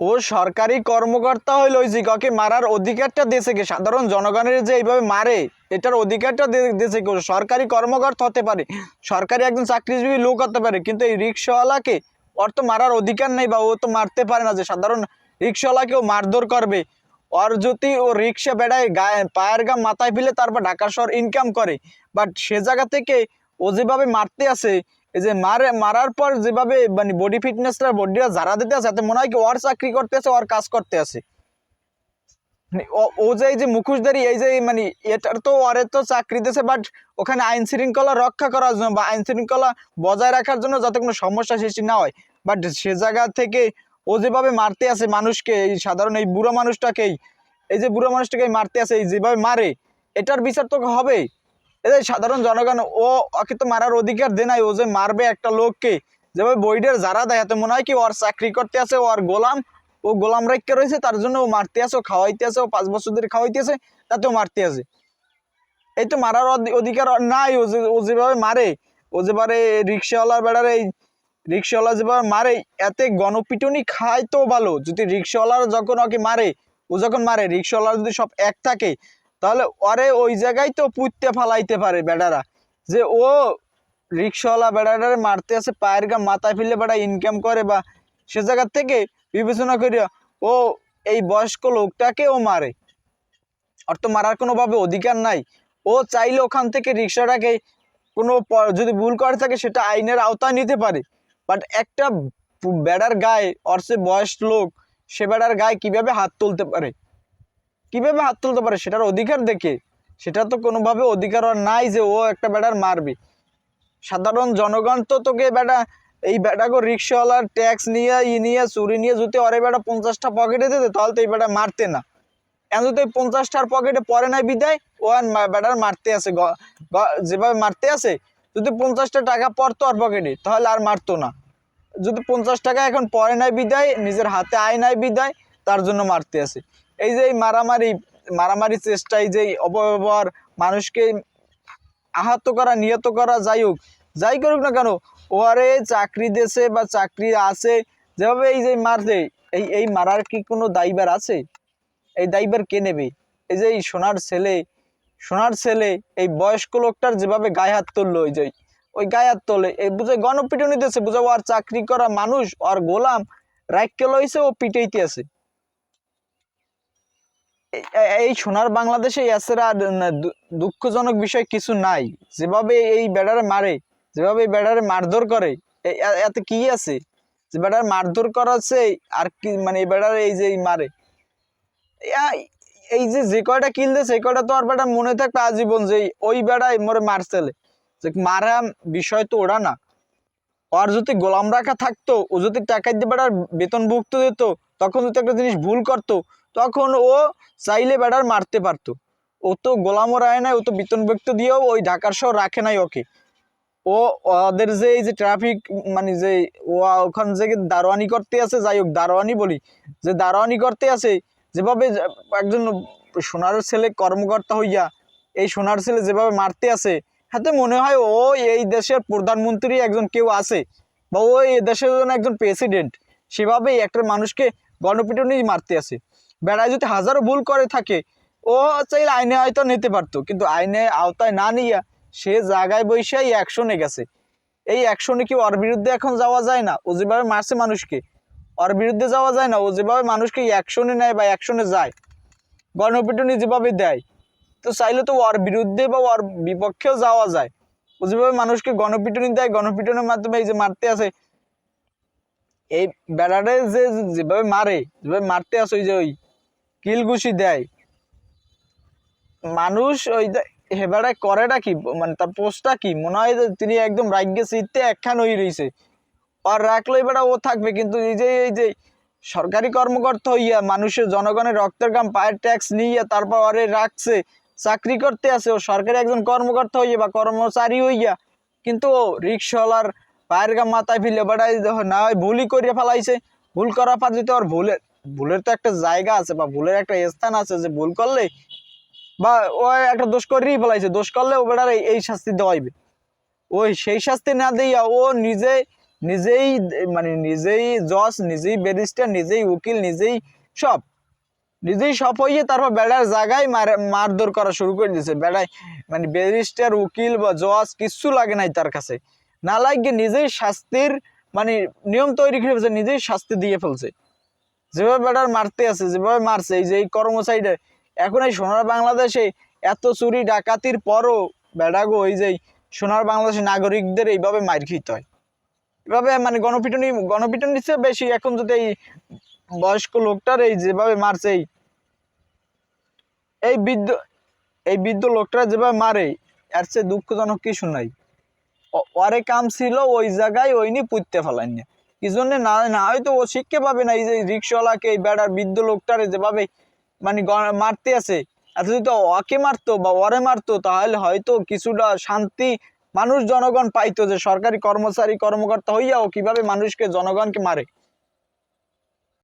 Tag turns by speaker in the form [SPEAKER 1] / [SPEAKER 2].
[SPEAKER 1] ও সরকারি কর্মকর্তা হইল ওই জিগাকে মারার অধিকারটা দেশে কে? সাধারণ জনগণের যে এইভাবে মারে, এটার অধিকারটা দেশে কে? সরকারি কর্মকর্তা হতে পারে, সরকারি একজন চাকরিজীবী লোক হতে পারে, কিন্তু এই রিক্সাওয়ালাকে ওর তো মারার অধিকার নেই বা ও তো মারতে পারে না যে সাধারণ রিক্সাওয়ালাকে ও মারধর করবে। ওর যদি ও রিক্সা বেড়ায় গায়ে, পায়ের গাম মাথায় ফেলে তারপর ঢাকা শহর ইনকাম করে বাট সে জায়গা থেকে ও যেভাবে মারতে আসে এই যে মারে, মারার পর যেভাবে মানে বডি ফিটনেসটা বডিটা যারা দিতে আছে তাতে মনে হয় কি ওর চাকরি করতে আছে, ওর কাজ করতে আছে। মানে ও- যে এই যে মুখোশধারী, এই যে মানে এটার তো ওরে তো চাকরি দিতেছে বাট ওখানে আইন শৃঙ্খলা রক্ষা করার জন্য বা আইন শৃঙ্খলা বজায় রাখার জন্য যাতে কোনো সমস্যা সৃষ্টি না হয়। বাট সে জায়গা থেকে ও যেভাবে মারতে আছে মানুষকে, এই সাধারণ এই বুড়ো মানুষটাকেই, এই যে বুড়ো মানুষটাকে মারতে আছে, এই যেভাবে মারে, এটার বিচার তো হবে। যে সাধারণ জনগণ, ও ওকে তো মারার অধিকার দে নাই, ও যে মারবে একটা লোককে। যেভাবে বইডের যারা দেয়, এত মনে হয় কি ওর চাকরি করতে আছে, ওর গোলাম, ও গোলাম রাখতে রয়েছে, তার জন্য ও মারতে আছে, ও খাওয়াইতে আছে, ও পাঁচ বছর ধরে খাওয়াইতে আছে, তাতেও মারতে আছে। এই তো মারার অধি- অধিকার নাই, ও যে ও যেভাবে মারে, ও যেভাবে রিক্সাওয়ালার বেড়ার এই রিক্সাওয়ালা যেভাবে মারে, এতে গণপিটুনি খায় তো ভালো। যদি রিক্সাওয়ালার যখন ওকে মারে, ও যখন মারে, রিক্সাওয়ালার যদি সব এক থাকে তাহলে ওরে ওই জায়গায় তো পুঁততে ফালাইতে পারে বেড়ারা। যে ও রিক্সাওয়ালা বেড়াটারে মারতে আসে, পায়ের গা মাথায় ফেলে বেড়া ইনকাম করে বা সে জায়গার থেকে বিবেচনা করিয়া ও এই বয়স্ক লোকটাকে ও মারে তো মারার কোনোভাবে অধিকার নাই। ও চাইলে ওখান থেকে রিক্সাটাকে কোনো যদি ভুল করে থাকে সেটা আইনের আওতায় নিতে পারে। বাট একটা বেড়ার গায়ে অর সে বয়স্ক লোক, সে বেড়ার গায়ে কীভাবে হাত তুলতে পারে? কীভাবে হাত তুলতে পারে? সেটার অধিকার দেখে। সেটা তো কোনোভাবে অধিকার ওর নাই যে ও একটা বেড়ার মারবে। সাধারণ জনগণ তো তোকে বেটা এই বেটাকে রিক্সাওয়ালার ট্যাক্স নিয়ে, ই নিয়ে, চুরি নিয়ে যদি অরে বেটা পঞ্চাশটা পকেটে দিতে, তাহলে তো এই বেটা মারতে না। এখন যদি ওই পঞ্চাশটার পকেটে পরে নাই বিদায়, ও আর বেটার মারতে গ- যেভাবে মারতে আছে, যদি পঞ্চাশটা টাকা পড়তো আর পকেটে, তাহলে আর মারতো না। যদি পঞ্চাশ টাকা এখন পরে নাই বিদায়, নিজের হাতে আয় নাই বিদায়, তার জন্য মারতে আছে। এই যে মারামারি মারামারি চেষ্টায় যে অপব্যবহার মানুষকে আহত করা, নিহত করা যাই হোক, যাই করুক না কেন ও আরে চাকরি দেশে বা চাকরি আছে, যেভাবে এই যে মারতে এই এই মারার কি কোনো দায়বার আছে? এই দায়বার কে নেবে? এই যে এই সোনার ছেলে সোনার ছেলে, এই বয়স্ক লোকটার যেভাবে গায়ে হাত তুললো ওই যে ওই গায়ে হাত তোলে, এই বুঝে গণপিটুনি দিতেছে বুঝে ও আর চাকরি করা মানুষ আর গোলাম রাইকে লইছে, ও পিটাইতে আছে। এই- সোনার বাংলাদেশে আর দুঃখজনক বিষয় কিছু নাই। যেভাবে এই বেড়ারে মারে, যেভাবে এই মারধর করে এতে কি আছে? যে বেড়ার মারধর করাচ্ছে আর কি মানে এই বেড়ারে এই যে মারে। এই যে যে কয়টা কিল দেয় সেই কয়টা তো আর বেটা মনে থাকবে আজীবন যে ওই বেড়াই মরে মারছেলে যে মারা বিষয় তো ওরা না। আর যদি গোলাম রাখা থাকতো, ও যদি টাকা দিয়ে বেড়ার বেতনভুক্ত দিত, তখন যদি একটা জিনিস ভুল করতো তখন ও চাইলে বেড়ার মারতে পারতো। ও তো গোলামও রায় নাই, ও তো বেতনভুক্ত দিয়েও ওই ঢাকার শহর রাখে নাই ওকে। ও, ওদের যে এই যে ট্রাফিক মানে যে ও ওখান থেকে দারোয়ানি করতে আছে যাই হোক, দারোয়ানি বলি, যে দারোয়ানি করতে আছে যেভাবে একজন সোনার ছেলে কর্মকর্তা হইয়া এই সোনার ছেলে যেভাবে মারতে আছে হাতে মনে হয় ও এই দেশের প্রধানমন্ত্রী একজন কেউ আছে, বা ও এই দেশের জন্য একজন প্রেসিডেন্ট সেভাবেই একটা মানুষকে গণপিটুনি মারতে আছে বেড়ায় যদি হাজারো ভুল করে থাকে, ও চাইলে আইনে হয়তো নিতে পারতো। কিন্তু আইনে আওতায় না নিয়ে সে জায়গায় বসেই অ্যাকশনে গেছে। এই অ্যাকশনে কি ওর বিরুদ্ধে এখন যাওয়া যায় না? ও যেভাবে মারছে মানুষকে, ওর বিরুদ্ধে যাওয়া যায় না? ও যেভাবে মানুষকে অ্যাকশনে নেয় বা অ্যাকশনে যায়, গণপিটুনি যেভাবে দেয়, তো চাইলে তো ওর বিরুদ্ধে বা ওর বিপক্ষেও যাওয়া যায়। ও যেভাবে মানুষকে গণপিটুনি দেয়, গণপিটুনির মাধ্যমে এই যে মারতে আছে এই বেড়ারে যে যেভাবে মারে, যেভাবে মারতে আছে ওই যে ওই কিলঘুষি দেয়। মানুষ ওই হেবাড়ায় করেটা কি? মানে তার পোস্টটা কি? মনে হয় তিনি একদম রাজ্যে সিটতে একখান হয়ে রয়েছে আর রাখল এবার ও থাকবে, কিন্তু এই যে এই যে সরকারি কর্মকর্তা হইয়া মানুষের জনগণের রক্তের গাম পায়ের ট্যাক্স নিয়ে তারপর আরে রাখছে, চাকরি করতে আছে। ও সরকারি একজন কর্মকর্তা হইয়া বা কর্মচারী হইয়া, কিন্তু ও রিক্সাওয়ালার পায়ের গাম মাথায় ফিলে বেড়াই না ভুলই করিয়া ফেলাইছে। ভুল পর যদি ওর ভুলের ভুলের তো একটা জায়গা আছে বা ভুলের একটা স্থান আছে যে ভুল করলে বা ও একটা দোষ করেই ফেলাইছে, দোষ করলে ও বেড়ার এই- শাস্তি দেওয়াইবে ওই সেই শাস্তি না দিয়া ও নিজে, নিজেই মানে নিজেই জজ, নিজেই ব্যারিস্টার, নিজেই উকিল, নিজেই সব। নিজেই সব হইয়ে তারপর বেড়ার জায়গায় মার মারধর করা শুরু করে দিয়েছে বেড়ায় মানে ব্যারিস্টার, উকিল বা জজ কিচ্ছু লাগে নাই তার কাছে। না লাগে নিজেই শাস্তির মানে নিয়ম তৈরি করে ফেলছে, নিজেই শাস্তি দিয়ে ফেলছে। যেভাবে বেড়ার মারতে আছে, যেভাবে মারছে, এই যে এই কর্মচারীরা এখন এই সোনার বাংলাদেশে এত চুরি ডাকাতির পরও বেড়াগো এই যে সোনার বাংলাদেশের নাগরিকদের এইভাবে মার খেতে হয়। এভাবে মানে গণপিটুনি গণপিটুনি নিচ্ছে বেশি, এখন যদি এই বয়স্ক লোকটার এই যেভাবে মারছে, এই এই বৃদ্ধ এই বৃদ্ধ লোকটা যেভাবে মারে, এর চেয়ে দুঃখজনক কিছু নাই। ওরে কাম ছিল ওই জায়গায় ওই নিয়ে পুঁততে ফেলান না কি জন্য না না, হয়তো ও শিখতে পাবে না, এই যে রিক্সাওয়ালাকে, এই বেড়ার বৃদ্ধ লোকটারে যেভাবে মানে মারতে আছে, এত যদি ওকে মারতো বা ওরে মারতো, তাহলে হয়তো কিছুটা শান্তি মানুষ জনগণ পাইতো যে সরকারি কর্মচারী, কর্মকর্তা হইয়াও কীভাবে মানুষকে, জনগণকে মারে।